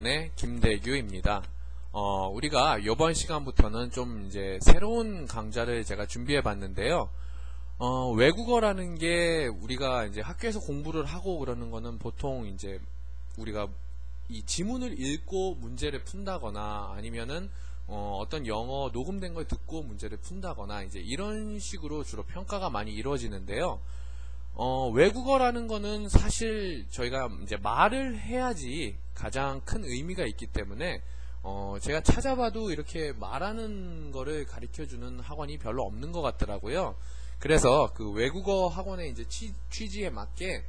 네, 김대규입니다. 어, 우리가 이번 시간부터는 좀 이제 새로운 강좌를 제가 준비해 봤는데요. 어, 외국어라는 게 우리가 이제 학교에서 공부를 하고 그러는 거는 보통 이제 우리가 이 지문을 읽고 문제를 푼다거나 아니면은 어, 떤 영어 녹음된 걸 듣고 문제를 푼다거나 이제 이런 식으로 주로 평가가 많이 이루어지는데요. 어, 외국어라는 거는 사실 저희가 이제 말을 해야지 가장 큰 의미가 있기 때문에 어, 제가 찾아봐도 이렇게 말하는 거를 가르쳐주는 학원이 별로 없는 것 같더라고요. 그래서 그 외국어 학원의 이제 취, 취지에 맞게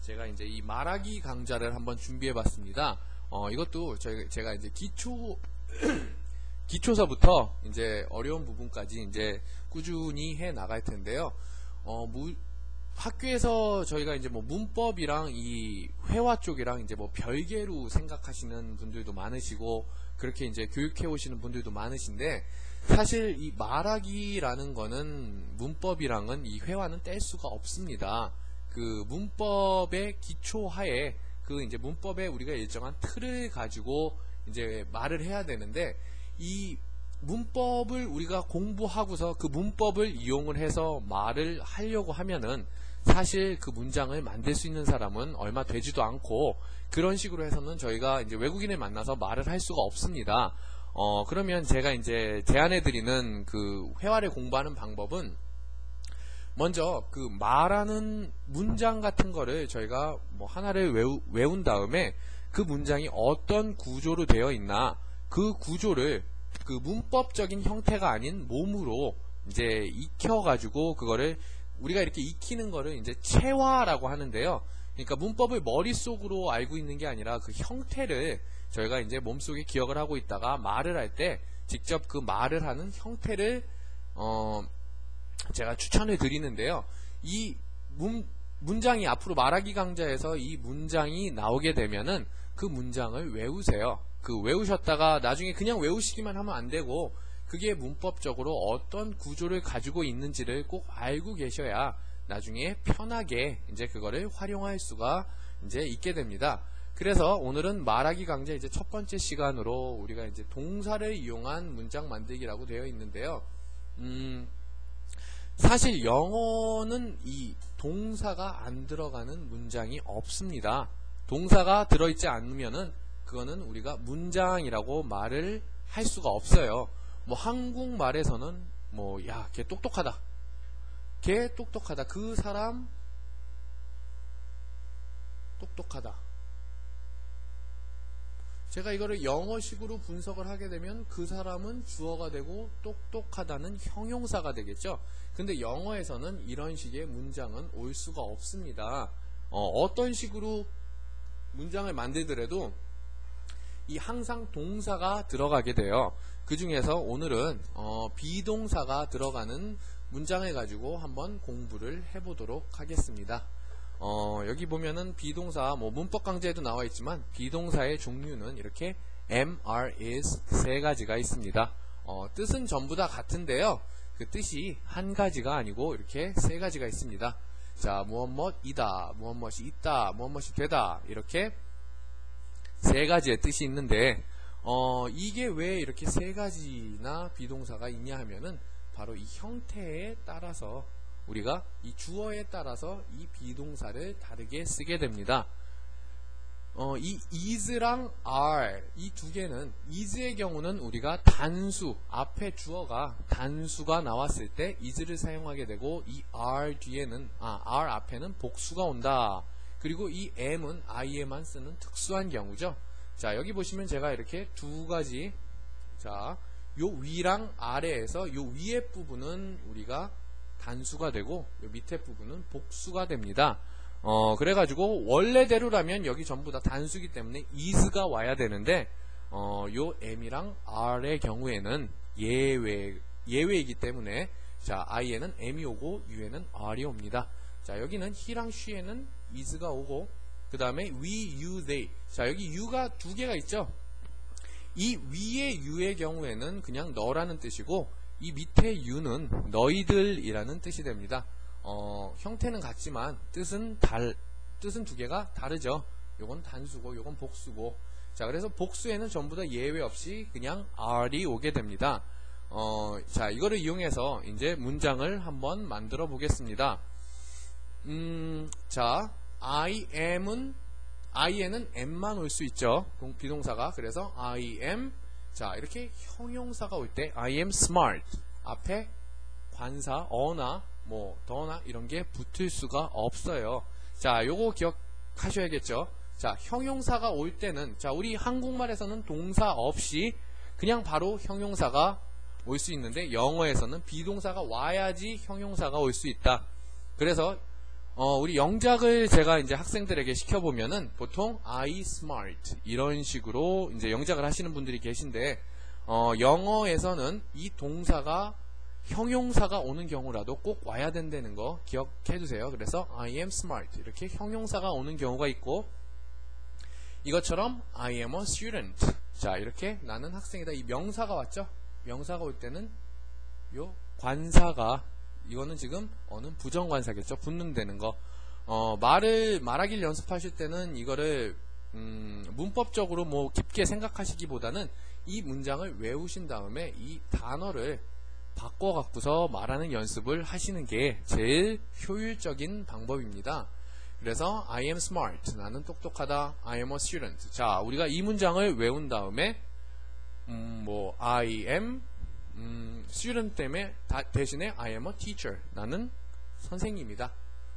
제가 이제 이 말하기 강좌를 한번 준비해 봤습니다. 어, 이것도 저희, 제가 이제 기초, 기초서부터 이제 어려운 부분까지 이제 꾸준히 해 나갈 텐데요. 어, 무, 학교에서 저희가 이제 뭐 문법이랑 이 회화 쪽이랑 이제 뭐 별개로 생각하시는 분들도 많으시고 그렇게 이제 교육해 오시는 분들도 많으신데 사실 이 말하기라는 거는 문법이랑은 이 회화는 뗄 수가 없습니다. 그 문법의 기초하에 그 이제 문법에 우리가 일정한 틀을 가지고 이제 말을 해야 되는데 이 문법을 우리가 공부하고서 그 문법을 이용을 해서 말을 하려고 하면은 사실 그 문장을 만들 수 있는 사람은 얼마 되지도 않고 그런 식으로 해서는 저희가 이제 외국인을 만나서 말을 할 수가 없습니다. 어, 그러면 제가 이제 제안해 드리는 그 회화를 공부하는 방법은 먼저 그 말하는 문장 같은 거를 저희가 뭐 하나를 외우, 외운 다음에 그 문장이 어떤 구조로 되어 있나 그 구조를 그 문법적인 형태가 아닌 몸으로 이제 익혀가지고 그거를 우리가 이렇게 익히는 거를 이제 체화라고 하는데요. 그러니까 문법을 머릿속으로 알고 있는 게 아니라 그 형태를 저희가 이제 몸속에 기억을 하고 있다가 말을 할 때 직접 그 말을 하는 형태를 어 제가 추천을 드리는데요. 이 문, 문장이 앞으로 말하기 강좌에서 이 문장이 나오게 되면은 그 문장을 외우세요. 그 외우셨다가 나중에 그냥 외우시기만 하면 안 되고 그게 문법적으로 어떤 구조를 가지고 있는지를 꼭 알고 계셔야 나중에 편하게 이제 그거를 활용할 수가 이제 있게 됩니다. 그래서 오늘은 말하기 강좌 이제 첫 번째 시간으로 우리가 이제 동사를 이용한 문장 만들기라고 되어 있는데요. 음, 사실 영어는 이 동사가 안 들어가는 문장이 없습니다. 동사가 들어있지 않으면은 그거는 우리가 문장이라고 말을 할 수가 없어요. 뭐 한국말에서는 뭐 야 걔 똑똑하다. 걔 똑똑하다. 그 사람 똑똑하다. 제가 이거를 영어식으로 분석을 하게 되면 그 사람은 주어가 되고 똑똑하다는 형용사가 되겠죠. 근데 영어에서는 이런 식의 문장은 올 수가 없습니다. 어, 떤 식으로 문장을 만들더라도 이 항상 동사가 들어가게 돼요. 그 중에서 오늘은 어, 비동사가 들어가는 문장을 가지고 한번 공부를 해보도록 하겠습니다. 어, 여기 보면은 비동사 뭐 문법 강좌에도 나와 있지만 비동사의 종류는 이렇게 are, is 세 가지가 있습니다. 어, 뜻은 전부 다 같은데요. 그 뜻이 한 가지가 아니고 이렇게 세 가지가 있습니다. 자, 무엇 무엇이다, 무엇 무엇이 있다, 무엇 무엇이 되다 이렇게 세 가지의 뜻이 있는데 어, 이게 왜 이렇게 세 가지나 비동사가 있냐 하면은 바로 이 형태에 따라서 우리가 이 주어에 따라서 이 비동사를 다르게 쓰게 됩니다. 어, 이 is랑 are 이 두 개는 is의 경우는 우리가 단수 앞에 주어가 단수가 나왔을 때 is를 사용하게 되고 이 are 뒤에는 아 are 앞에는 복수가 온다. 그리고 이 am은 i에만 쓰는 특수한 경우죠. 자 여기 보시면 제가 이렇게 두 가지 자 요 위랑 아래에서 요 위에 부분은 우리가 단수가 되고 요 밑에 부분은 복수가 됩니다. 어 그래가지고 원래대로라면 여기 전부 다 단수기 때문에 is가 와야 되는데 어, 요 m이랑 r의 경우에는 예외 예외이기 때문에 자 i에는 m이 오고 u에는 r이 옵니다. 자 여기는 he랑 she에는 is가 오고 그 다음에 we, you, they. 자 여기 you가 두 개가 있죠? 이 위의 you의 경우에는 그냥 너라는 뜻이고 이 밑에 you는 너희들이라는 뜻이 됩니다 어, 형태는 같지만 뜻은 달 뜻은 두 개가 다르죠 요건 단수고 요건 복수고 자, 그래서 복수에는 전부 다 예외 없이 그냥 are이 오게 됩니다. 어, 자, 이거를 이용해서 이제 문장을 한번 만들어 보겠습니다. 음, 자, I am은 I에는 M만 올 수 있죠. 동- 비동사가. 그래서 I am. 자, 이렇게 형용사가 올 때 I am smart. 앞에 관사, 어나, 뭐, 더나 이런 게 붙을 수가 없어요. 자, 요거 기억하셔야겠죠. 자, 형용사가 올 때는 자, 우리 한국말에서는 동사 없이 그냥 바로 형용사가 올 수 있는데 영어에서는 비동사가 와야지 형용사가 올 수 있다. 그래서 어, 우리 영작을 제가 이제 학생들에게 시켜보면은 보통 I smart 이런 식으로 이제 영작을 하시는 분들이 계신데 어, 영어에서는 이 동사가 형용사가 오는 경우라도 꼭 와야 된다는 거 기억해 두세요. 그래서 I am smart 이렇게 형용사가 오는 경우가 있고 이것처럼 I am a student 자 이렇게 나는 학생이다 이 명사가 왔죠. 명사가 올 때는 요 관사가 이거는 지금 어느 부정관사겠죠. 붙는다는 거. 어, 말을 말하기를 연습하실 때는 이거를 음, 문법적으로 뭐 깊게 생각하시기보다는 이 문장을 외우신 다음에 이 단어를 바꿔 갖고서 말하는 연습을 하시는 게 제일 효율적인 방법입니다. 그래서 I am smart. 나는 똑똑하다. I am a student. 자, 우리가 이 문장을 외운 다음에 음, 뭐 I am 음, student 때문에 다- 대신에 I am a teacher. 나는 선생님이다.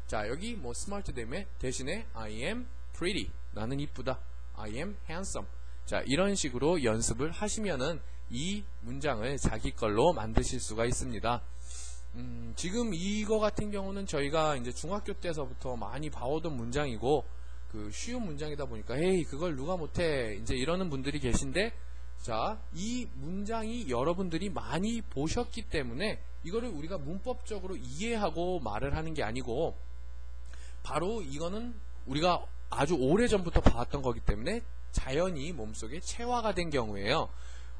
자, 여기 뭐 smart 때문에 대신에 I am pretty. 나는 이쁘다. I am handsome. 자, 이런 식으로 연습을 하시면은 이 문장을 자기 걸로 만드실 수가 있습니다. 음, 지금 이거 같은 경우는 저희가 이제 중학교 때서부터 많이 봐오던 문장이고 그 쉬운 문장이다 보니까 헤이 그걸 누가 못해 이제 이러는 분들이 계신데 자, 이 문장이 여러분들이 많이 보셨기 때문에 이거를 우리가 문법적으로 이해하고 말을 하는 게 아니고 바로 이거는 우리가 아주 오래 전부터 봐왔던 거기 때문에 자연히 몸속에 체화가 된 경우에요.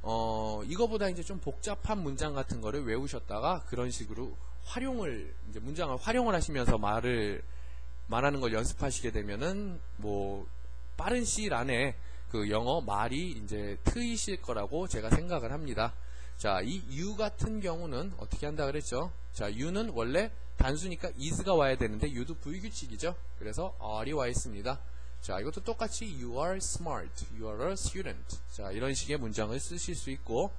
어, 이거보다 이제 좀 복잡한 문장 같은 거를 외우셨다가 그런 식으로 활용을 이제 문장을 활용을 하시면서 말을 말하는 걸 연습하시게 되면은 뭐 빠른 시일 안에 그 영어 말이 이제 트이실 거라고 제가 생각을 합니다. 자, 이 you 같은 경우는 어떻게 한다 그랬죠? 자, you는 원래 단수니까 is가 와야 되는데 you도 불규칙이죠. 그래서 are이 와 있습니다. 자, 이것도 똑같이 you are smart, you are a student. 자, 이런 식의 문장을 쓰실 수 있고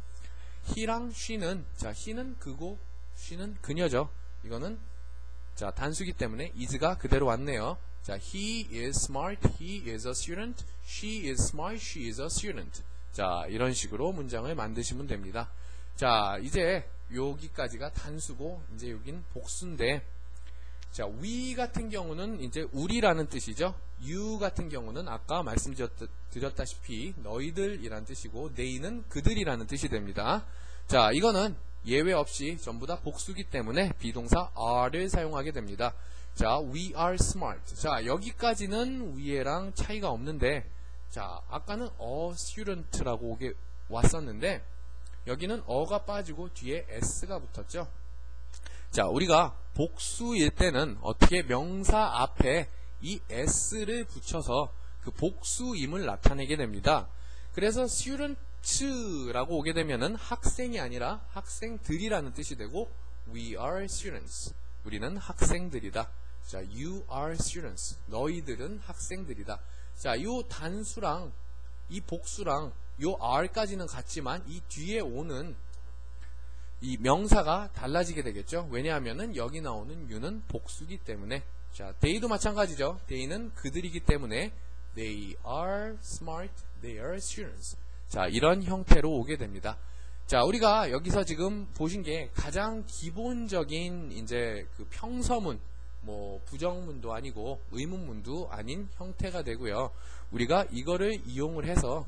he랑 she는 자, he는 그고 she는 그녀죠. 이거는 자, 단수기 때문에 is가 그대로 왔네요. 자, he is smart, he is a student, she is smart, she is a student. 자, 이런 식으로 문장을 만드시면 됩니다. 자, 이제 여기까지가 단수고 이제 여긴 복수인데 자, we 같은 경우는 이제 우리라는 뜻이죠. you 같은 경우는 아까 말씀드렸다시피 너희들이란 뜻이고 they는 그들이라는 뜻이 됩니다. 자, 이거는 예외 없이 전부 다 복수기 때문에 비동사 are를 사용하게 됩니다. 자, we are smart. 자, 여기까지는 위에랑 차이가 없는데 자, 아까는 a student라고 오게 왔었는데 여기는 어가 빠지고 뒤에 s가 붙었죠. 자, 우리가 복수일 때는 어떻게 명사 앞에 이 s를 붙여서 그 복수임을 나타내게 됩니다. 그래서 students라고 오게 되면은 학생이 아니라 학생들이라는 뜻이 되고 we are students. 우리는 학생들이다. 자, you are students. 너희들은 학생들이다. 자, 이 단수랑 이 복수랑 요 r까지는 같지만 이 뒤에 오는 이 명사가 달라지게 되겠죠. 왜냐하면은 여기 나오는 you는 복수기 때문에 자, they도 마찬가지죠. they는 그들이기 때문에 they are smart, they are students. 자, 이런 형태로 오게 됩니다. 자, 우리가 여기서 지금 보신 게 가장 기본적인 이제 그 평서문, 뭐 부정문도 아니고 의문문도 아닌 형태가 되고요. 우리가 이거를 이용을 해서